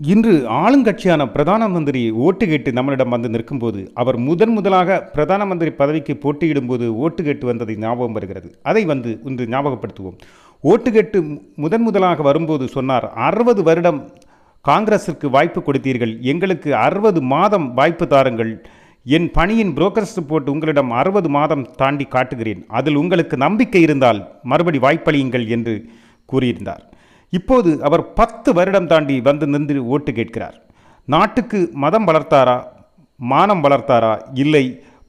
இன்று ஆளுங்கட்சியான பிரதான மந்திரி ஓட்டு கேட்டு நம்மளிடம் வந்து நிற்கும்போது அவர் முதன் முதலாக பிரதான மந்திரி பதவிக்கு போட்டியிடும்போது ஓட்டு கேட்டு வந்ததை ஞாபகம் வருகிறது. அதை வந்து இன்று ஞாபகப்படுத்துவோம். ஓட்டு கேட்டு முதன் முதலாக வரும்போது சொன்னார் அறுபது வருடம் காங்கிரஸிற்கு வாய்ப்பு கொடுத்தீர்கள் எங்களுக்கு அறுபது மாதம் வாய்ப்பு தாருங்கள். என் பணியின் புரோக்கர்ஸ் ரிப்போர்ட் உங்களிடம் அறுபது மாதம் தாண்டி காட்டுகிறேன். அதில் உங்களுக்கு நம்பிக்கை இருந்தால் மறுபடி வாய்ப்பளியுங்கள் என்று கூறியிருந்தார். இப்போது அவர் பத்து வருடம் தாண்டி வந்து நின்று ஓட்டு கேட்கிறார். நாட்டுக்கு மதம் வளர்த்தாரா மானம் வளர்த்தாரா இல்லை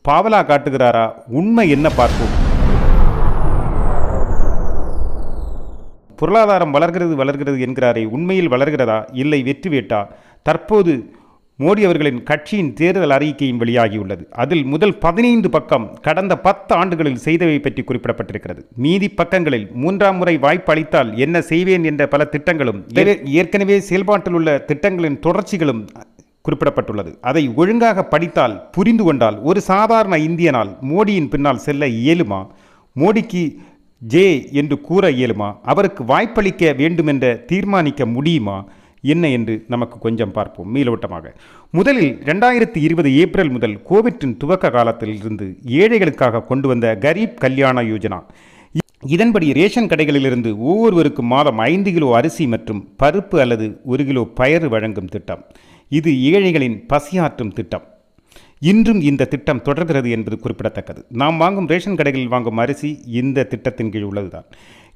பாவலா காட்டுகிறாரா உண்மை என்ன பார்ப்போம்? பொருளாதாரம் வளர்கிறது வளர்கிறது என்கிறாரே உண்மையில் வளர்கிறதா இல்லை வெற்றி வேட்டா? தற்போது மோடி அவர்களின் கட்சியின் தேர்தல் அறிக்கையும் வெளியாகியுள்ளது. அதில் முதல் பதினைந்து பக்கம் கடந்த பத்து ஆண்டுகளில் செய்தவை பற்றி குறிப்பிடப்பட்டிருக்கிறது. மீதி பக்கங்களில் மூன்றாம் முறை வாய்ப்பு அளித்தால் என்ன செய்வேன் என்ற பல திட்டங்களும் ஏற்கனவே செயல்பாட்டில் உள்ள திட்டங்களின் தொடர்ச்சிகளும் குறிப்பிடப்பட்டுள்ளது. அதை ஒழுங்காக படித்தால் புரிந்து கொண்டால் ஒரு சாதாரண இந்தியனால் மோடியின் பின்னால் செல்ல இயலுமா? மோடிக்கு ஜே என்று கூற இயலுமா? அவருக்கு வாய்ப்பளிக்க வேண்டுமென்ற தீர்மானிக்க முடியுமா? என்ன என்று நமக்கு கொஞ்சம் பார்ப்போம். மீளோட்டமாக முதலில் ரெண்டாயிரத்தி இருபது ஏப்ரல் முதல் கோவிட்டின் துவக்க காலத்தில் இருந்து ஏழைகளுக்காக கொண்டு வந்த கரீப் கல்யாண யோஜனா. இதன்படி ரேஷன் கடைகளிலிருந்து ஒவ்வொருவருக்கும் மாதம் ஐந்து கிலோ அரிசி மற்றும் பருப்பு அல்லது ஒரு கிலோ பயறு வழங்கும் திட்டம். இது ஏழைகளின் பசியாற்றும் திட்டம். இன்றும் இந்த திட்டம் தொடர்கிறது என்பது குறிப்பிடத்தக்கது. நாம் வாங்கும் ரேஷன் கடைகளில் வாங்கும் அரிசி இந்த திட்டத்தின் கீழ் உள்ளதுதான்.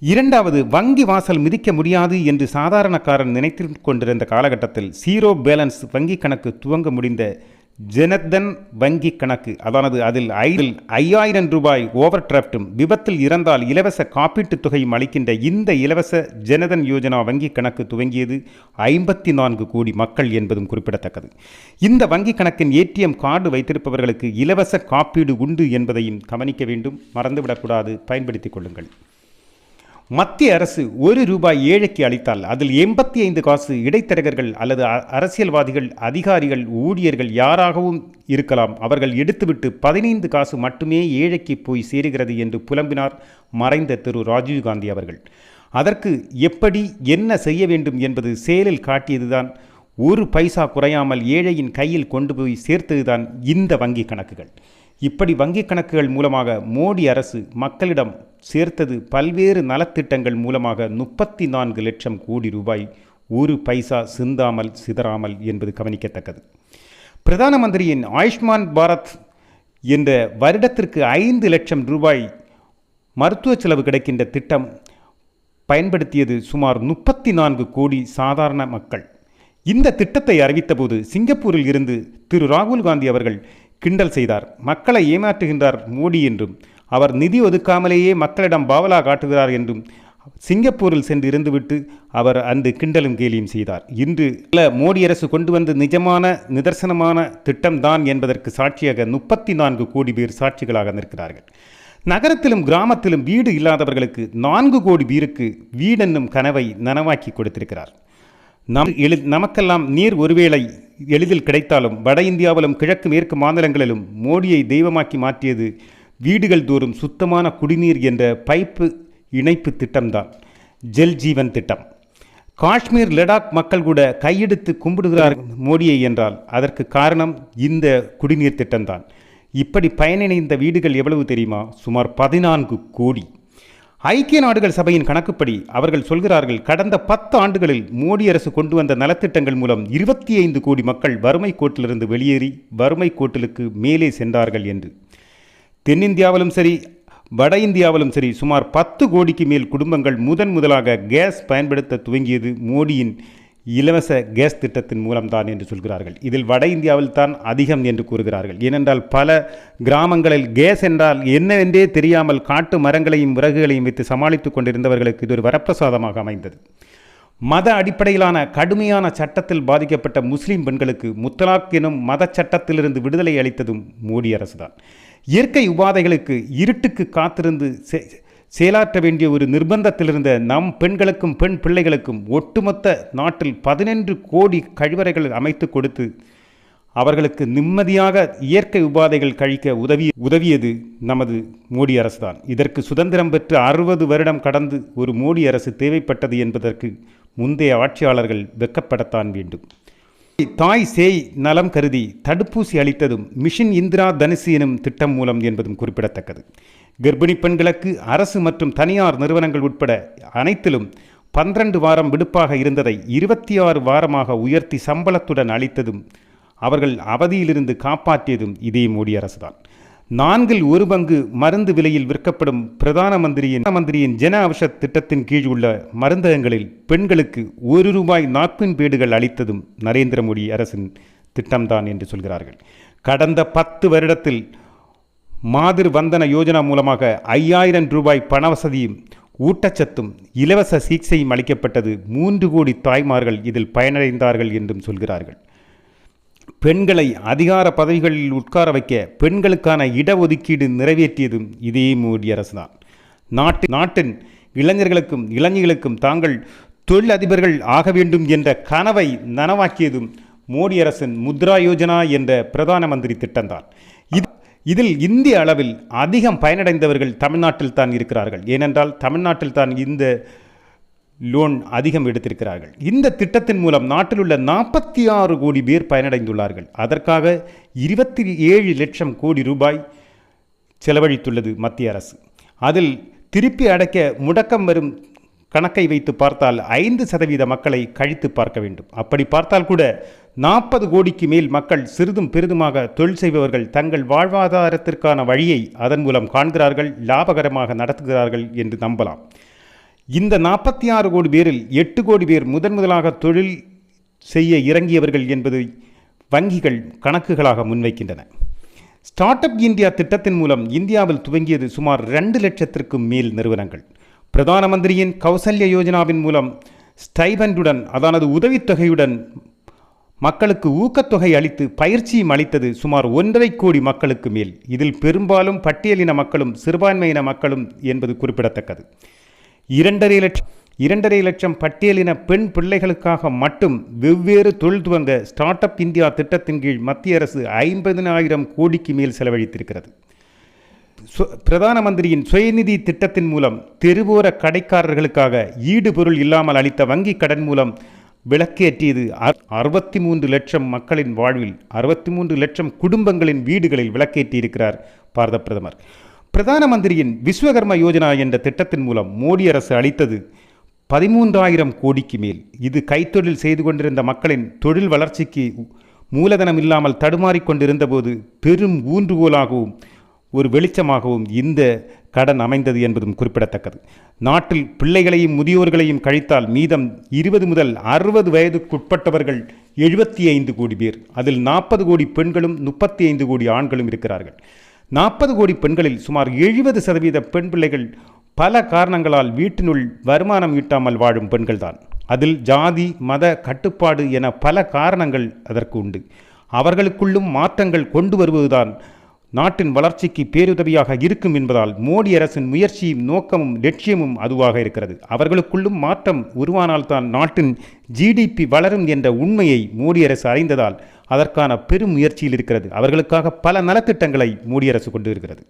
இரண்டாவது வங்கி வாசல் மிதிக்க முடியாது என்று சாதாரணக்காரன் நினைத்து கொண்டிருந்த காலகட்டத்தில் ஜீரோ பேலன்ஸ் வங்கி கணக்கு துவங்க முடிந்த ஜனதன் வங்கி கணக்கு அதானது அதில் ஐதில் ஐயாயிரம் ரூபாய் ஓவர் டிராஃப்டும் விபத்தில் இறந்தால் இலவச காப்பீட்டுத் தொகையும் அளிக்கின்ற இந்த இலவச ஜனதன் யோஜனா வங்கி கணக்கு துவங்கியது ஐம்பத்தி நான்கு கோடி மக்கள் என்பதும் குறிப்பிடத்தக்கது. இந்த வங்கி கணக்கின் ஏடிஎம் கார்டு வைத்திருப்பவர்களுக்கு இலவச காப்பீடு உண்டு என்பதையும் கவனிக்க வேண்டும். மறந்துவிடக்கூடாது. பயன்படுத்திக் கொள்ளுங்கள். மத்திய அரசு ஒரு ரூபாய் ஏழைக்கு அளித்தால் அதில் எண்பத்தி ஐந்து காசு இடைத்தரகர்கள் அல்லது அரசியல்வாதிகள் அதிகாரிகள் ஊழியர்கள் யாராகவும் இருக்கலாம். அவர்கள் எடுத்துவிட்டு பதினைந்து காசு மட்டுமே ஏழைக்கு போய் சேருகிறது என்று புலம்பினார் மறைந்த திரு ராஜீவ்காந்தி அவர்கள். அதற்கு எப்படி என்ன செய்ய வேண்டும் என்பது செயலில் காட்டியதுதான் ஒரு பைசா குறையாமல் ஏழையின் கையில் கொண்டு போய் சேர்த்ததுதான் இந்த வங்கி கணக்குகள். இப்படி வங்கிக் கணக்குகள் மூலமாக மோடி அரசு மக்களிடம் சேர்த்தது பல்வேறு நலத்திட்டங்கள் மூலமாக முப்பத்தி நான்கு லட்சம் கோடி ரூபாய். ஒரு பைசா சிந்தாமல் சிதறாமல் என்பது கவனிக்கத்தக்கது. பிரதான மந்திரியின் ஆயுஷ்மான் பாரத் என்ற வருடத்திற்கு ஐந்து லட்சம் ரூபாய் மருத்துவ செலவு கிடைக்கின்ற திட்டம் பயன்படுத்தியது சுமார் முப்பத்தி நான்கு கோடி சாதாரண மக்கள். இந்த திட்டத்தை அறிவித்தபோது சிங்கப்பூரில் இருந்து திரு ராகுல் காந்தி அவர்கள் கிண்டல் செய்தார். மக்களை ஏமாற்றுகின்றார் மோடி என்றும் அவர் நிதி ஒதுக்காமலேயே மக்களிடம் பாவலா காட்டுகிறார் என்றும் சிங்கப்பூரில் சென்று இருந்துவிட்டு அவர் அந்த கிண்டலும் கேலியும் செய்தார். இன்று மோடி அரசு கொண்டு வந்த நிஜமான நிதர்சனமான திட்டம்தான் என்பதற்கு சாட்சியாக முப்பத்தி நான்கு கோடி பேர் சாட்சிகளாக நிற்கிறார்கள். நகரத்திலும் கிராமத்திலும் வீடு இல்லாதவர்களுக்கு நான்கு கோடி பேருக்கு வீடென்னும் கனவை நனவாக்கி கொடுத்திருக்கிறார். நம் எழு நமக்கெல்லாம் நீர் ஒருவேளை எளிதில் கிடைத்தாலும் வட இந்தியாவிலும் கிழக்கு மேற்கு மாநிலங்களிலும் மோடியை தெய்வமாக்கி மாற்றியது வீடுகள் தோறும் சுத்தமான குடிநீர் என்ற பைப்பு இணைப்பு திட்டம்தான். ஜெல் ஜீவன் திட்டம். காஷ்மீர் லடாக் மக்கள் கூட கையெடுத்து கும்பிடுகிறார் மோடியை என்றால் அதற்கு காரணம் இந்த குடிநீர் திட்டம்தான். இப்படி பயனிணைந்த வீடுகள் எவ்வளவு தெரியுமா? சுமார் பதினான்கு கோடி. ஐக்கிய நாடுகள் சபையின் கணக்குப்படி அவர்கள் சொல்கிறார்கள் கடந்த பத்து ஆண்டுகளில் மோடி அரசு கொண்டு வந்த நலத்திட்டங்கள் மூலம் இருபத்தி ஐந்து கோடி மக்கள் வறுமை கோட்டிலிருந்து வெளியேறி வறுமை கோட்டிலுக்கு மேலே சென்றார்கள் என்று. தென்னிந்தியாவிலும் சரி வட இந்தியாவிலும் சரி சுமார் பத்து கோடிக்கு மேல் குடும்பங்கள் முதன் முதலாக கேஸ் பயன்படுத்த துவங்கியது மோடியின் இலவச கேஸ் திட்டத்தின் மூலம்தான் என்று சொல்கிறார்கள். இதில் வட இந்தியாவில் தான் அதிகம் என்று கூறுகிறார்கள். ஏனென்றால் பல கிராமங்களில் கேஸ் என்றால் என்னவென்றே தெரியாமல் காட்டு மரங்களையும் விறகுகளையும் வைத்து சமாளித்து கொண்டிருந்தவர்களுக்கு இது ஒரு வரப்பிரசாதமாக அமைந்தது. மத அடிப்படையிலான கடுமையான சட்டத்தில் பாதிக்கப்பட்ட முஸ்லீம் பெண்களுக்கு முத்தலாக் எனும் மத சட்டத்திலிருந்து விடுதலை அளித்ததும் மோடி அரசுதான். இயற்கை உபாதைகளுக்கு இருட்டுக்கு காத்திருந்து செயலாற்ற வேண்டிய ஒரு நிர்பந்தத்திலிருந்த நம் பெண்களுக்கும் பெண் பிள்ளைகளுக்கும் ஒட்டுமொத்த நாட்டில் பதினென்று கோடி கழிவறைகள் அமைத்து கொடுத்து அவர்களுக்கு நிம்மதியாக இயற்கை உபாதைகள் கழிக்க உதவி உதவியது நமது மோடி அரசுதான். இதற்கு சுதந்திரம் பெற்று அறுபது வருடம் கடந்து ஒரு மோடி அரசு தேவைப்பட்டது என்பதற்கு முந்தைய ஆட்சியாளர்கள் வெக்கப்படத்தான் வேண்டும். தாய் சேய் நலம் கருதி தடுப்பூசி அளித்ததும் மிஷின் இந்திரா தனுசு எனும் திட்டம் மூலம் என்பதும் குறிப்பிடத்தக்கது. கர்ப்பிணி பெண்களுக்கு அரசு மற்றும் தனியார் நிறுவனங்கள் உட்பட அனைத்திலும் பன்னிரண்டு வாரம் விடுப்பாக இருந்ததை இருபத்தி ஆறு வாரமாக உயர்த்தி சம்பளத்துடன் அளித்ததும் அவர்கள் அவதியிலிருந்து காப்பாற்றியதும் இதே மோடி அரசுதான். நான்கில் ஒரு பங்கு மருந்து விலையில் விற்கப்படும் பிரதான மந்திரியின் மந்திரியின் ஜன அவசத் திட்டத்தின் கீழ் உள்ள மருந்தகங்களில் பெண்களுக்கு ஒரு ரூபாய் நாற்பின் பேடுகள் அளித்ததும் நரேந்திர மோடி அரசின் திட்டம்தான் என்று சொல்கிறார்கள். கடந்த பத்து வருடத்தில் மாதிர் வந்தன யோஜனா மூலமாக ஐயாயிரம் ரூபாய் பணவசதியும் ஊட்டச்சத்தும் இலவச சிகிச்சையும் அளிக்கப்பட்டது மூன்று கோடி தாய்மார்கள் இதில் பயனடைந்தார்கள் என்றும் சொல்கிறார்கள். பெண்களை அதிகார பதவிகளில் உட்கார வைக்க பெண்களுக்கான இடஒதுக்கீடு நிறைவேற்றியதும் இதே மோடி அரசுதான். நாட்டு நாட்டின் இளைஞர்களுக்கும் இளைஞர்களுக்கும் தாங்கள் தொழிலதிபர்கள் ஆக வேண்டும் என்ற கனவை நனவாக்கியதும் மோடி அரசின் முத்ரா யோஜனா என்ற பிரதான மந்திரி திட்டம்தான். இதில் இந்திய அளவில் அதிகம் பயனடைந்தவர்கள் தமிழ்நாட்டில் தான் இருக்கிறார்கள். ஏனென்றால் தமிழ்நாட்டில் தான் இந்த லோன் அதிகம் எடுத்திருக்கிறார்கள். இந்த திட்டத்தின் மூலம் நாட்டில் உள்ள நாற்பத்தி ஆறு கோடி பேர் பயனடைந்துள்ளார்கள். அதற்காக இருபத்தி ஏழு லட்சம் கோடி ரூபாய் செலவழித்துள்ளது மத்திய அரசு. அதில் திருப்பி அடைக்க முடக்கம் வரும் கணக்கை வைத்து பார்த்தால் ஐந்து சதவீத மக்களை கழித்து பார்க்க வேண்டும். அப்படி பார்த்தால் கூட நாற்பது கோடிக்கு மேல் மக்கள் சிறிதும் பெரிதுமாக தொழில் செய்பவர்கள் தங்கள் வாழ்வாதாரத்திற்கான வழியை அதன் மூலம் காண்கிறார்கள் லாபகரமாக நடத்துகிறார்கள் என்று நம்பலாம். இந்த நாற்பத்தி ஆறு கோடி பேரில் எட்டு கோடி பேர் முதன் முதலாக தொழில் செய்ய இறங்கியவர்கள் என்பதை வங்கிகள் கணக்குகளாக முன்வைக்கின்றன. ஸ்டார்ட் அப் இந்தியா திட்டத்தின் மூலம் இந்தியாவில் துவங்கியது சுமார் ரெண்டு லட்சத்திற்கும் மேல் நிறுவனங்கள். பிரதான மந்திரியின் கௌசல்ய யோஜனாவின் மூலம் ஸ்டைபண்டுடன் அதானது உதவித்தொகையுடன் மக்களுக்கு ஊக்கத்தொகை அளித்து பயிற்சியும் அளித்தது சுமார் ஒன்றரை கோடி மக்களுக்கு மேல். இதில் பெரும்பாலும் பட்டியலின மக்களும் சிறுபான்மையின மக்களும் என்பது குறிப்பிடத்தக்கது. இரண்டரை லட்சம் இரண்டரை லட்சம் பட்டியலின பெண் பிள்ளைகளுக்காக மட்டும் வெவ்வேறு தொழில் துவங்க ஸ்டார்ட் அப் இந்தியா திட்டத்தின் கீழ் மத்திய அரசு ஐம்பதினாயிரம் கோடிக்கு மேல் செலவழித்திருக்கிறது. சு- பிரதான மந்திரியின் சுயநிதி திட்டத்தின் மூலம் தெருவோர கடைக்காரர்களுக்காக ஈடுபொருள் இல்லாமல் அளித்த வங்கி கடன் மூலம் விளக்கேற்றியது அறுபத்தி மூன்று லட்சம் மக்களின் வாழ்வில் அறுபத்தி மூன்று லட்சம் குடும்பங்களின் வீடுகளில் விளக்கேற்றியிருக்கிறார் பாரத பிரதமர். பிரதான மந்திரியின் விஸ்வகர்ம யோஜனா என்ற திட்டத்தின் மூலம் மோடி அரசு அளித்தது பதிமூன்றாயிரம் கோடிக்கு மேல். இது கைத்தொழில் செய்து கொண்டிருந்த மக்களின் தொழில் வளர்ச்சிக்கு மூலதனம் இல்லாமல் தடுமாறிக்கொண்டிருந்தபோது பெரும் ஊன்றுகோலாகவும் ஒரு வெளிச்சமாகவும் இந்த கடன் அமைந்தது என்பதும் குறிப்பிடத்தக்கது. நாட்டில் பிள்ளைகளையும் முதியோர்களையும் கழித்தால் மீதம் இருபது முதல் அறுபது வயதுக்குட்பட்டவர்கள் எழுபத்தி ஐந்து கோடி பேர். அதில் நாற்பது கோடி பெண்களும் முப்பத்தி ஐந்து கோடி ஆண்களும் இருக்கிறார்கள். நாற்பது கோடி பெண்களில் சுமார் எழுபது சதவீத பெண் பிள்ளைகள் பல காரணங்களால் வீட்டினுள் வருமானம் ஈட்டாமல் வாழும் பெண்கள்தான். அதில் ஜாதி மத கட்டுப்பாடு என பல காரணங்கள் அதற்கு உண்டு. அவர்களுக்குள்ளும் மாற்றங்கள் கொண்டு வருவதுதான் நாட்டின் வளர்ச்சிக்கு பேருதவியாக இருக்கும் என்பதால் மோடி அரசின் முயற்சியும் நோக்கமும் லட்சியமும் அதுவாக இருக்கிறது. அவர்களுக்குள்ளும் மாற்றம் உருவானால்தான் நாட்டின் ஜிடிபி வளரும் என்ற உண்மையை மோடி அரசு அறிந்ததால் அதற்கான பெரும் முயற்சியில் இருக்கிறது. அவர்களுக்காக பல நலத்திட்டங்களை மோடி அரசு கொண்டு இருக்கிறது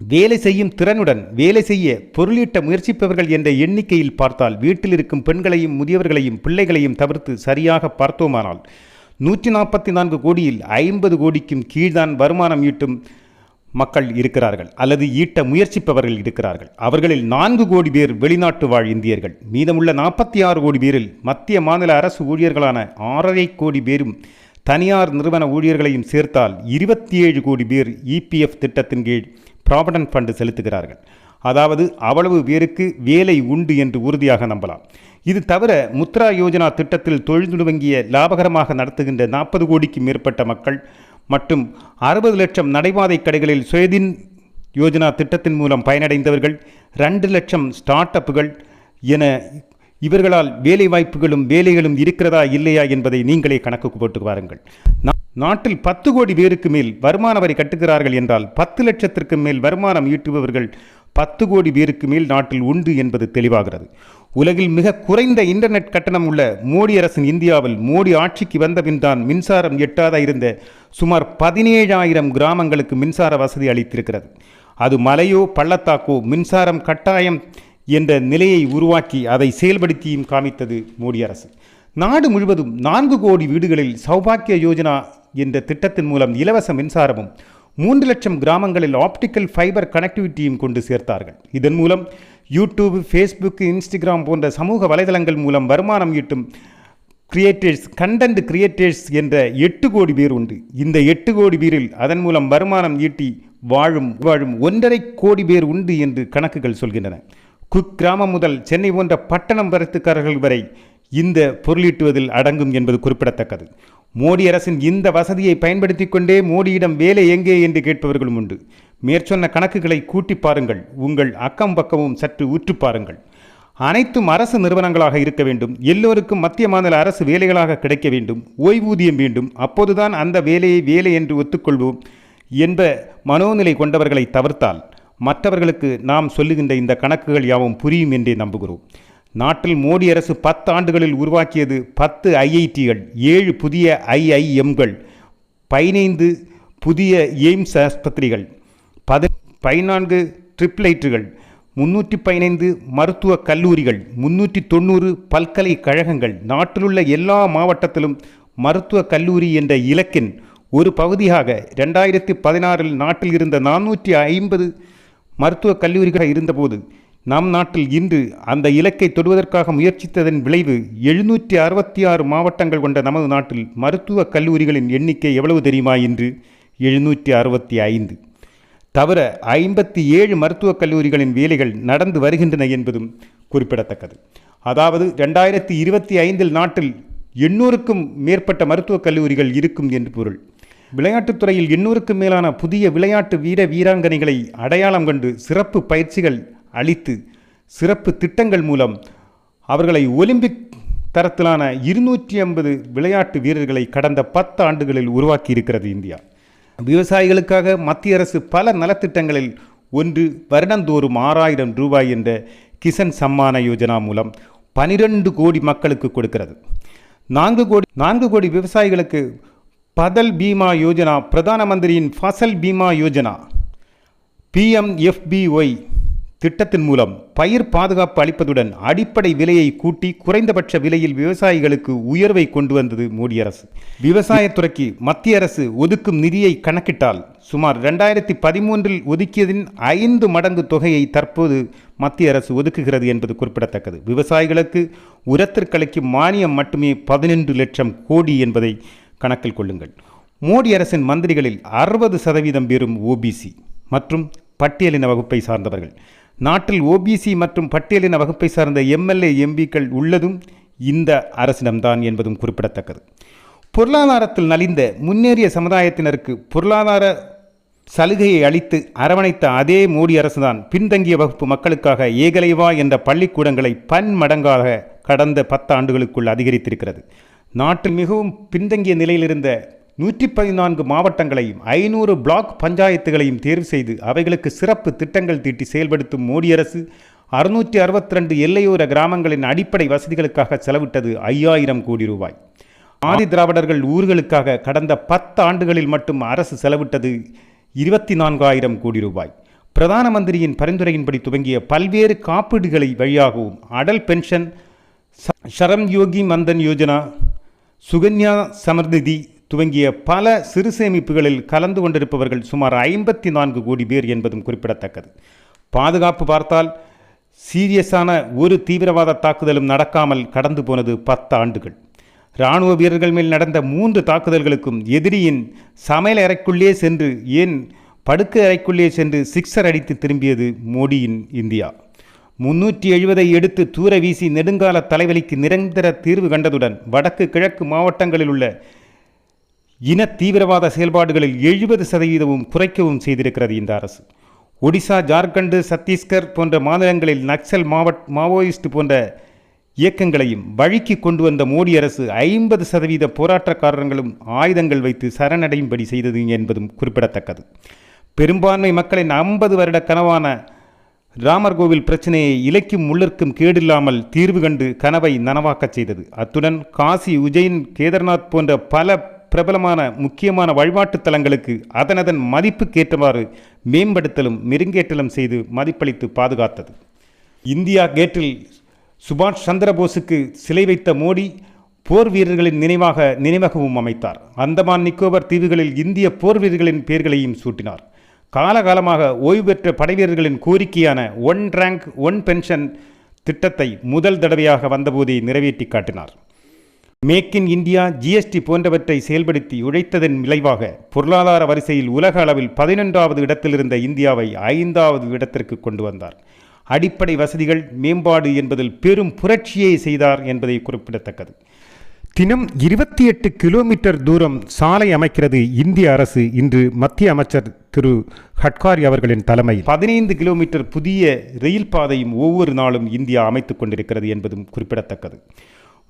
வேலை செய்யும் திறனுடன் வேலை செய்ய பொருளீட்ட முயற்சிப்பவர்கள் என்ற எண்ணிக்கையில் பார்த்தால் வீட்டில் இருக்கும் பெண்களையும் முதியவர்களையும் பிள்ளைகளையும் தவிர்த்து சரியாக பார்த்தோமானால் நூற்றி நாற்பத்தி நான்கு கோடியில் ஐம்பது கோடிக்கும் கீழ்தான் வருமானம் ஈட்டும் மக்கள் இருக்கிறார்கள் அல்லது ஈட்ட முயற்சிப்பவர்கள் இருக்கிறார்கள். அவர்களில் நான்கு கோடி பேர் வெளிநாட்டு வாழ் இந்தியர்கள். மீதமுள்ள நாற்பத்தி ஆறு கோடி பேரில் மத்திய மாநில அரசு ஊழியர்களான ஆறரை கோடி பேரும் தனியார் நிறுவன ஊழியர்களையும் சேர்த்தால் இருபத்தி ஏழு கோடி பேர் இபிஎஃப் திட்டத்தின் கீழ் ப்ராவிடன்ட் ஃபண்டு செலுத்துகிறார்கள். அதாவது அவ்வளவு பேருக்கு வேலை உண்டு என்று உறுதியாக நம்பலாம். இது தவிர முத்ரா யோஜனா திட்டத்தில் தொழில் துவங்கிய லாபகரமாக நடத்துகின்ற நாற்பது கோடிக்கு மேற்பட்ட மக்கள் மற்றும் அறுபது லட்சம் நடைபாதை கடைகளில் சுயதின் யோஜனா திட்டத்தின் மூலம் பயனடைந்தவர்கள் ரெண்டு லட்சம் ஸ்டார்ட் அப்புகள் என இவர்களால் வேலை வாய்ப்புகளும் வேலைகளும் இருக்கிறதா இல்லையா என்பதை நீங்களே கணக்கு போட்டு பாருங்கள் நா- நாட்டில் பத்து கோடி பேருக்கு மேல் வருமான வரி கட்டுகிறார்கள் என்றால் பத்து லட்சத்திற்கு மேல் வருமானம் ஈட்டுபவர்கள் பத்து கோடி பேருக்கு மேல் நாட்டில் உண்டு என்பது தெளிவாகிறது. உலகில் மிக குறைந்த இன்டர்நெட் கட்டணம் உள்ள மோடி அரசின் இந்தியாவில் மோடி ஆட்சிக்கு வந்த பின்தான் மின்சாரம் எட்டாத இருந்த சுமார் பதினேழாயிரம் கிராமங்களுக்கு மின்சார வசதி அளித்திருக்கிறது. அது மலையோ பள்ளத்தாக்கோ மின்சாரம் கட்டாயம் என்ற நிலையை உருவாக்கி அதை செயல்படுத்தியும் காமித்தது மோடி அரசு. நாடு முழுவதும் நான்கு கோடி வீடுகளில் சௌபாக்கிய யோஜனா என்ற திட்டத்தின் மூலம் இலவச மின்சாரமும் மூன்று லட்சம் கிராமங்களில் ஆப்டிக்கல் ஃபைபர் கனெக்டிவிட்டியும் கொண்டு சேர்த்தார்கள். இதன் மூலம் யூடியூப் ஃபேஸ்புக் இன்ஸ்டாகிராம் போன்ற சமூக வலைதளங்கள் மூலம் வருமானம் ஈட்டும் கிரியேட்டர்ஸ் கண்டென்ட் கிரியேட்டர்ஸ் என்ற எட்டு கோடி பேர் உண்டு. இந்த எட்டு கோடி பேரில் அதன் மூலம் வருமானம் ஈட்டி வாழும் வாழும் ஒன்றரை கோடி பேர் உண்டு என்று கணக்குகள் சொல்கின்றன. குக் கிராமம் முதல் சென்னை போன்ற பட்டணம் வரத்துக்காரர்கள் வரை இந்த பொருளீட்டுவதில் அடங்கும் என்பது குறிப்பிடத்தக்கது. மோடி அரசின் இந்த வசதியை பயன்படுத்தி கொண்டே மோடியிடம் வேலை எங்கே என்று கேட்பவர்களும் உண்டு. மேற்சொன்ன கணக்குகளை கூட்டி பாருங்கள். உங்கள் அக்கம் பக்கமும் சற்று உற்று பாருங்கள். அனைத்தும் அரசு நிறுவனங்களாக இருக்க வேண்டும். எல்லோருக்கும் மத்திய மாநில அரசு வேலைகளாக கிடைக்க வேண்டும். ஓய்வூதியம் வேண்டும். அப்போதுதான் அந்த வேலையை வேலை என்று ஒத்துக்கொள்வோம் என்ப மனோநிலை கொண்டவர்களை தவிர்த்தால் மற்றவர்களுக்கு நாம் சொல்லுகின்ற இந்த கணக்குகள் யாவும் புரியும் என்றே நம்புகிறோம். நாட்டில் மோடி அரசு பத்து ஆண்டுகளில் உருவாக்கியது பத்து ஐஐடிகள் ஏழு புதிய ஐஐஎம்கள் பதினைந்து புதிய எய்ம்ஸ் ஆஸ்பத்திரிகள் பத பதினான்கு ட்ரிப்லைட்டுகள் முன்னூற்றி பதினைந்து மருத்துவ கல்லூரிகள் முன்னூற்றி தொண்ணூறு பல்கலைக்கழகங்கள். நாட்டிலுள்ள எல்லா மாவட்டத்திலும் மருத்துவ கல்லூரி என்ற இலக்கின் ஒரு பகுதியாக ரெண்டாயிரத்தி பதினாறில் நாட்டில் இருந்த நானூற்றி ஐம்பது மருத்துவக் கல்லூரிகள் இருந்தபோது நம் நாட்டில் இன்று அந்த இலக்கை தொடுவதற்காக முயற்சித்ததன் விளைவு எழுநூற்றி அறுபத்தி ஆறு மாவட்டங்கள் கொண்ட நமது நாட்டில் மருத்துவக் கல்லூரிகளின் எண்ணிக்கை எவ்வளவு தெரியுமா இன்று எழுநூற்றி அறுபத்தி ஐந்து. தவிர ஐம்பத்தி ஏழு மருத்துவக் கல்லூரிகளின் வேலைகள் நடந்து வருகின்றன என்பதும் குறிப்பிடத்தக்கது. அதாவது ரெண்டாயிரத்தி இருபத்தி ஐந்தில் நாட்டில் எண்ணூறுக்கும் மேற்பட்ட மருத்துவக் கல்லூரிகள் இருக்கும் என்று பொருள். விளையாட்டுத்துறையில் எண்ணூறுக்கும் மேலான புதிய விளையாட்டு வீர வீராங்கனைகளை அடையாளம் கண்டு சிறப்பு பயிற்சிகள் அளித்து சிறப்பு திட்டங்கள் மூலம் அவர்களை ஒலிம்பிக் தரத்திலான இருநூற்றி ஐம்பது விளையாட்டு வீரர்களை கடந்த பத்து ஆண்டுகளில் உருவாக்கி இருக்கிறது இந்தியா. விவசாயிகளுக்காக மத்திய அரசு பல நலத்திட்டங்களில் ஒன்று வருடந்தோறும் ஆறாயிரம் ரூபாய் என்ற கிசன் சம்மான யோஜனா மூலம் பனிரெண்டு கோடி மக்களுக்கு கொடுக்கிறது. நான்கு கோடி நான்கு கோடி விவசாயிகளுக்கு பதல் பீமா யோஜனா பிரதான மந்திரியின் ஃபசல் பீமா யோஜனா பிஎம்எஃபிஒய் திட்டத்தின் மூலம் பயிர் பாதுகாப்பு அளிப்பதுடன் அடிப்படை விலையை கூட்டி குறைந்தபட்ச விலையில் விவசாயிகளுக்கு உயர்வை கொண்டு வந்தது மோடி அரசு. விவசாயத்துறைக்கு மத்திய அரசு ஒதுக்கும் நிதியை கணக்கிட்டால் சுமார் ரெண்டாயிரத்தி பதிமூன்றில் ஒதுக்கியதின் ஐந்து மடங்கு தொகையை தற்போது மத்திய அரசு ஒதுக்குகிறது என்பது குறிப்பிடத்தக்கது. விவசாயிகளுக்கு உரத்திற்கலைக்கு மானியம் மட்டுமே பதினெண்டு லட்சம் கோடி என்பதை கணக்கில் கொள்ளுங்கள். மோடி அரசின் மந்திரிகளில் அறுபது சதவீதம் பேரும் ஓபிசி மற்றும் பட்டியலின வகுப்பை சார்ந்தவர்கள். நாட்டில் ஓபிசி மற்றும் பட்டியலின வகுப்பை சார்ந்த எம்எல்ஏ எம்பிக்கள் உள்ளதும் இந்த அரசிடம்தான் என்பதும் குறிப்பிடத்தக்கது. பொருளாதாரத்தில் நலிந்த முன்னேறிய சமுதாயத்தினருக்கு பொருளாதார சலுகையை அளித்து அரவணைத்த அதே மோடி அரசுதான் பின்தங்கிய வகுப்பு மக்களுக்காக ஏகலைவா என்ற பள்ளிக்கூடங்களை பன்மடங்காக கடந்த பத்து ஆண்டுகளுக்குள் அதிகரித்திருக்கிறது. நாட்டில் மிகவும் பின்தங்கிய நிலையிலிருந்த நூற்றி பதினான்கு மாவட்டங்களையும் ஐநூறு பிளாக் பஞ்சாயத்துகளையும் தேர்வு செய்து அவைகளுக்கு சிறப்பு திட்டங்கள் தீட்டி செயல்படுத்தும் மோடி அரசு அறுநூற்றி அறுபத்தி ரெண்டு எல்லையோர கிராமங்களின் அடிப்படை வசதிகளுக்காக செலவிட்டது ஐயாயிரம் கோடி ரூபாய். ஆதி திராவிடர்கள் ஊர்களுக்காக கடந்த பத்து ஆண்டுகளில் மட்டும் அரசு செலவிட்டது இருபத்தி நான்காயிரம் கோடி ரூபாய். பிரதான மந்திரியின் பரிந்துரையின்படி துவங்கிய பல்வேறு காப்பீடுகளை வழியாகவும் அடல் பென்ஷன் ஷரம் யோகி மந்தன் யோஜனா சுகன்யா சமர்நிதி துவங்கிய பல சிறு சேமிப்புகளில் கலந்து கொண்டிருப்பவர்கள் சுமார் ஐம்பத்தி நான்கு கோடி பேர் என்பதும் குறிப்பிடத்தக்கது. பாதுகாப்பு பார்த்தால் சீரியஸான ஒரு தீவிரவாத தாக்குதலும் நடக்காமல் கடந்து போனது பத்து ஆண்டுகள். இராணுவ வீரர்கள் மேல் நடந்த மூன்று தாக்குதல்களுக்கும் எதிரியின் சமையல் அறைக்குள்ளே சென்று ஏன் படுக்கை அறைக்குள்ளே சென்று சிக்ஸர் அடித்து திரும்பியது மோடியின் இந்தியா. முன்னூற்றி எழுபதை எடுத்து தூர வீசி நெடுங்கால தலைவலிக்கு நிரந்தர தீர்வு கண்டதுடன் வடக்கு கிழக்கு மாவட்டங்களில் உள்ள இன தீவிரவாத செயல்பாடுகளில் எழுபது சதவீதமும் குறைக்கவும் செய்திருக்கிறது இந்த அரசு. ஒடிசா ஜார்க்கண்ட் சத்தீஸ்கர் போன்ற மாநிலங்களில் நக்சல் மாவட் மாவோயிஸ்ட் போன்ற இயக்கங்களையும் வழிக்கு கொண்டு வந்த மோடி அரசு ஐம்பது சதவீத போராட்டக்காரர்களும் ஆயுதங்கள் வைத்து சரணடையும்படி செய்தது என்பதும் குறிப்பிடத்தக்கது. பெரும்பான்மை மக்களின் ஐம்பது வருட கனவான ராமர் கோவில் பிரச்சனையை இலைக்கும் முள்ளிற்கும் கேடில்லாமல் தீர்வு கண்டு கனவை நனவாக்கச் செய்தது. அத்துடன் காசி உஜயின் கேதார்நாத் போன்ற பல பிரபலமான முக்கியமான வழிபாட்டுத் தலங்களுக்கு அதனதன் மதிப்புக்கேற்றவாறு மேம்படுத்தலும் மெருங்கேற்றலும் செய்து மதிப்பளித்து பாதுகாத்தது. இந்தியா கேட்டில் சுபாஷ் சந்திரபோஸுக்கு சிலை வைத்த மோடி போர் வீரர்களின் நினைவாக நினைவகமும் அமைத்தார். அந்தமான் நிக்கோபர் தீவுகளில் இந்திய போர் வீரர்களின் பெயர்களையும் சூட்டினார். காலகாலமாக ஓய்வு பெற்ற படைவீரர்களின் கோரிக்கையான ஒன் ரேங்க் ஒன் பென்ஷன் திட்டத்தை முதல் தடவையாக வந்தபோதே நிறைவேற்றி காட்டினார். மேக் இன் இந்தியா ஜிஎஸ்டி போன்றவற்றை செயல்படுத்தி உழைத்ததன் விளைவாக பொருளாதார வரிசையில் உலக அளவில் பதினொன்றாவது இடத்திலிருந்த இந்தியாவை ஐந்தாவது இடத்திற்கு கொண்டு வந்தார். அடிப்படை வசதிகள் மேம்பாடு என்பதில் பெரும் புரட்சியை செய்தார் என்பதை குறிப்பிடத்தக்கது. தினம் இருபத்தி எட்டு கிலோமீட்டர் தூரம் சாலை அமைக்கிறது இந்திய அரசு இன்று மத்திய அமைச்சர் திரு ஹட்காரி அவர்களின் தலைமை பதினைந்து கிலோமீட்டர் புதிய ரயில் பாதையும் ஒவ்வொரு நாளும் இந்தியா அமைத்துக் கொண்டிருக்கிறது என்பதும் குறிப்பிடத்தக்கது.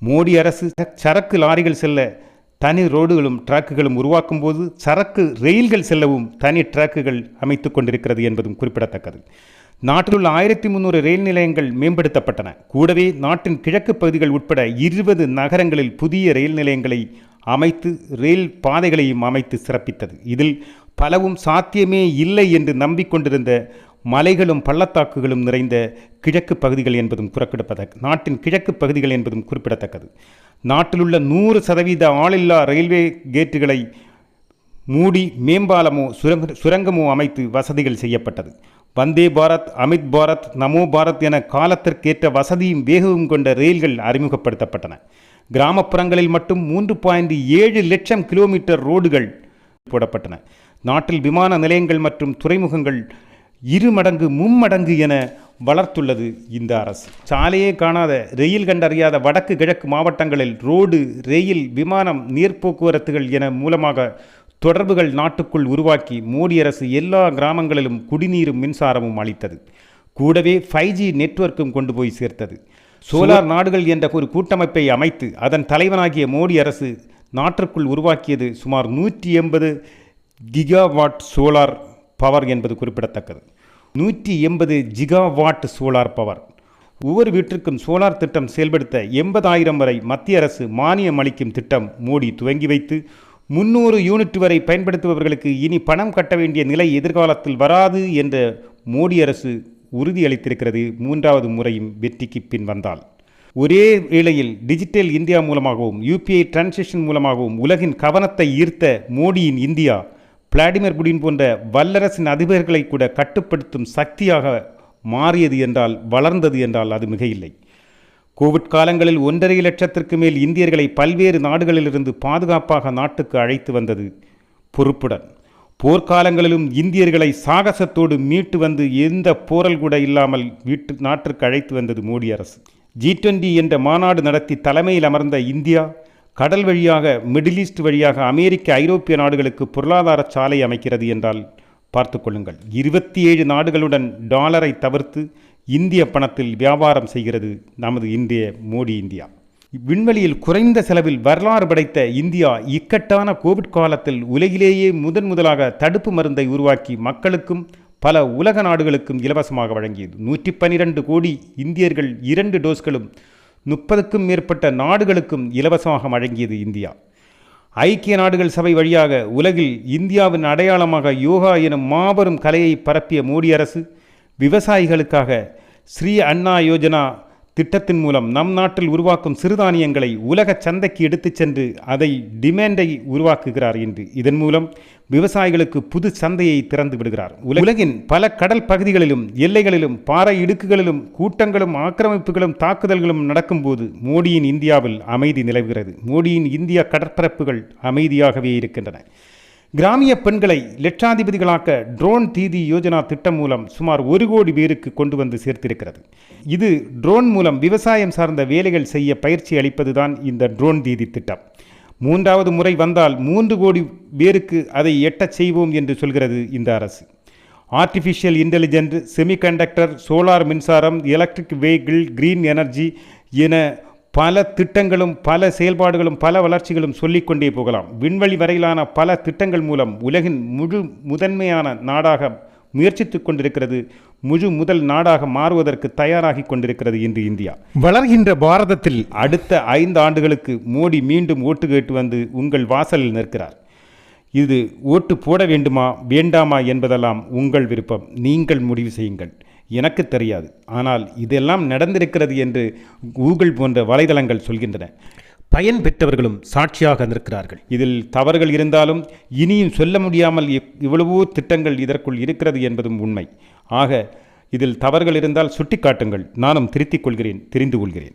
மோடி அரசு சரக்கு லாரிகள் செல்ல தனி ரோடுகளும் டிராக்குகளும் உருவாக்கும் போது சரக்கு ரயில்கள் செல்லவும் தனி டிராக்குகள் அமைத்துக் கொண்டிருக்கிறது என்பதும் குறிப்பிடத்தக்கது. நாட்டிலுள்ள ஆயிரத்தி முந்நூறு ரயில் நிலையங்கள் மேம்படுத்தப்பட்டன. கூடவே நாட்டின் கிழக்கு பகுதிகள் உட்பட இருபது நகரங்களில் புதிய ரயில் நிலையங்களை அமைத்து ரயில் பாதைகளையும் அமைத்து சிறப்பித்தது. இதில் பலவும் சாத்தியமே இல்லை என்று நம்பிக்கொண்டிருந்த மலைகளும் பள்ளத்தாக்குகளும் நிறைந்த கிழக்கு பகுதிகள் என்பதும் குறிப்பிடத்தக்க நாட்டின் கிழக்கு பகுதிகள் என்பதும் குறிப்பிடத்தக்கது. நாட்டிலுள்ள நூறு சதவீத ஆளில்லா ரயில்வே கேட்டுகளை மூடி மேம்பாலமோ சுரங்க சுரங்கமோ அமைத்து வசதிகள் செய்யப்பட்டது. வந்தே பாரத் அமித் பாரத் நமோ பாரத் என காலத்திற்கேற்ற வசதியும் வேகமும் கொண்ட ரயில்கள் அறிமுகப்படுத்தப்பட்டன. கிராமப்புறங்களில் மட்டும் மூன்று பாயிண்ட் ஏழு லட்சம் கிலோமீட்டர் ரோடுகள் போடப்பட்டன. நாட்டில் விமான நிலையங்கள் மற்றும் துறைமுகங்கள் இரு மடங்கு மும்மடங்கு என வளர்த்துள்ளது இந்த அரசு. சாலையே காணாத ரயில் கண்டறியாத வடக்கு கிழக்கு மாவட்டங்களில் ரோடு ரயில் விமானம் நீர் போக்குவரத்துகள் என மூலமாக தொடர்புகள் நாட்டுக்குள் உருவாக்கி மோடி அரசு எல்லா கிராமங்களிலும் குடிநீரும் மின்சாரமும் அளித்தது. கூடவே ஃபைவ் ஜி நெட்வொர்க்கும் கொண்டு போய் சேர்த்தது. சோலார் நாடுகள் என்ற ஒரு கூட்டமைப்பை அமைத்து அதன் தலைவனாகிய மோடி அரசு நாட்டிற்குள் உருவாக்கியது சுமார் நூற்றி எண்பது கிகாவாட் சோலார் பவர் என்பது குறிப்பிடத்தக்கது. நூற்றி எண்பது ஜிகாவாட் சோலார் பவர் ஒவ்வொரு வீட்டிற்கும் சோலார் திட்டம் செயல்படுத்த எண்பதாயிரம் வரை மத்திய அரசு மானியம் அளிக்கும் திட்டம் மோடி துவங்கி வைத்து முன்னூறு யூனிட் வரை பயன்படுத்துபவர்களுக்கு இனி பணம் கட்ட வேண்டிய நிலை எதிர்காலத்தில் வராது என்ற மோடி அரசு உறுதியளித்திருக்கிறது. மூன்றாவது முறையும் வெற்றிக்கு பின் வந்தால். ஒரே வேளையில் டிஜிட்டல் இந்தியா மூலமாகவும் யூபிஐ டிரான்சேக்ஷன் மூலமாகவும் உலகின் கவனத்தை ஈர்த்த மோடியின் இந்தியா விளாடிமிர் புடின் போன்ற வல்லரசின் அதிபர்களை கூட கட்டுப்படுத்தும் சக்தியாக மாறியது என்றால் வளர்ந்தது என்றால் அது மிக இல்லை கோவிட் காலங்களில் ஒன்றரை லட்சத்திற்கு மேல் இந்தியர்களை பல்வேறு நாடுகளிலிருந்து பாதுகாப்பாக நாட்டுக்கு அழைத்து வந்தது பொறுப்புடன். போர்க்காலங்களிலும் இந்தியர்களை சாகசத்தோடு மீட்டு வந்து எந்த போரல் கூட இல்லாமல் வீட்டு நாட்டிற்கு அழைத்து வந்தது மோடி அரசு. ஜி டுவெண்டி என்ற மாநாடு நடத்தி தலைமையில் அமர்ந்த இந்தியா கடல் வழியாக மிடில் ஈஸ்ட் வழியாக அமெரிக்க ஐரோப்பிய நாடுகளுக்கு பொருளாதார சாலை அமைக்கிறது என்றால் பார்த்து கொள்ளுங்கள். இருபத்தி ஏழு நாடுகளுடன் டாலரை தவிர்த்து இந்திய பணத்தில் வியாபாரம் செய்கிறது நமது இந்திய மோடி இந்தியா. விண்வெளியில் குறைந்த செலவில் வரலாறு படைத்த இந்தியா இக்கட்டான கோவிட் காலத்தில் உலகிலேயே முதன் முதலாக தடுப்பு மருந்தை உருவாக்கி மக்களுக்கும் பல உலக நாடுகளுக்கும் இலவசமாக வழங்கியது. நூற்றி பன்னிரண்டு கோடி இந்தியர்கள் இரண்டு டோஸ்களும் முப்பதுக்கும் மேற்பட்ட நாடுகளுக்கும் இலவசமாக வழங்கியது இந்தியா. ஐக்கிய நாடுகள் சபை வழியாக உலகில் இந்தியாவின் அடையாளமாக யோகா எனும் மாபெரும் கலையை பரப்பிய மோடி அரசு விவசாயிகளுக்காக ஸ்ரீ அண்ணா யோஜனா திட்டத்தின் மூலம் நம் நாட்டில் உருவாக்கும் சிறுதானியங்களை உலக சந்தைக்கு எடுத்துச் சென்று அதை டிமாண்டை உருவாக்குகிறார் என்று. இதன் மூலம் விவசாயிகளுக்கு புது சந்தையை திறந்து விடுகிறார். உலகின் பல கடல் பகுதிகளிலும் எல்லைகளிலும் பாறை இடுக்குகளிலும் கூட்டங்களும் ஆக்கிரமிப்புகளும் தாக்குதல்களும் நடக்கும்போது மோடியின் இந்தியாவில் அமைதி நிலவுகிறது. மோடியின் இந்திய கடற்பரப்புகள் அமைதியாகவே இருக்கின்றன. கிராமிய பெண்களை லட்சாதிபதிகளாக்க ட்ரோன் தீதி யோஜனா திட்டம் மூலம் சுமார் ஒரு கோடி பேருக்கு கொண்டு வந்து சேர்த்திருக்கிறது. இது ட்ரோன் மூலம் விவசாயம் சார்ந்த வேலைகள் செய்ய பயிற்சி அளிப்பதுதான் இந்த ட்ரோன் தீதி திட்டம். மூன்றாவது முறை வந்தால் மூன்று கோடி பேருக்கு அதை எட்டச் செய்வோம் என்று சொல்கிறது இந்த அரசு. ஆர்டிஃபிஷியல் இன்டெலிஜென்ட் செமிகண்டக்டர் சோலார் மின்சாரம் எலக்ட்ரிக் வெஹிக்கிள் கிரீன் எனர்ஜி என பல திட்டங்களும் பல செயல்பாடுகளும் பல வளர்ச்சிகளும் சொல்லிக்கொண்டே போகலாம். விண்வெளி வரையிலான பல திட்டங்கள் மூலம் உலகின் முழு முதன்மையான நாடாக முயற்சித்து கொண்டிருக்கிறது முழு முதல் நாடாக மாறுவதற்கு தயாராகி கொண்டிருக்கிறது இன்று இந்தியா. வளர்கின்ற பாரதத்தில் அடுத்த ஐந்து ஆண்டுகளுக்கு மோடி மீண்டும் ஓட்டு கேட்டு வந்து உங்கள் வாசலில் நிற்கிறார். இது ஓட்டு போட வேண்டுமா வேண்டாமா என்பதெல்லாம் உங்கள் விருப்பம். நீங்கள் முடிவு செய்யுங்கள். எனக்கு தெரியாது. ஆனால் இதெல்லாம் நடந்திருக்கிறது என்று கூகுள் போன்ற வலைதளங்கள் சொல்கின்றன. பயன் பெற்றவர்களும் சாட்சியாக நிற்கிறார்கள் இதில் தவறுகள் இருந்தாலும் இனியும் சொல்ல முடியாமல் இவ்- இவ்வளவோ திட்டங்கள் இதற்குள் இருக்கிறது என்பதும் உண்மை. ஆக இதில் தவறுகள் இருந்தால் சுட்டிக்காட்டுங்கள். நானும் திருத்திக் கொள்கிறேன் தெரிந்து கொள்கிறேன்.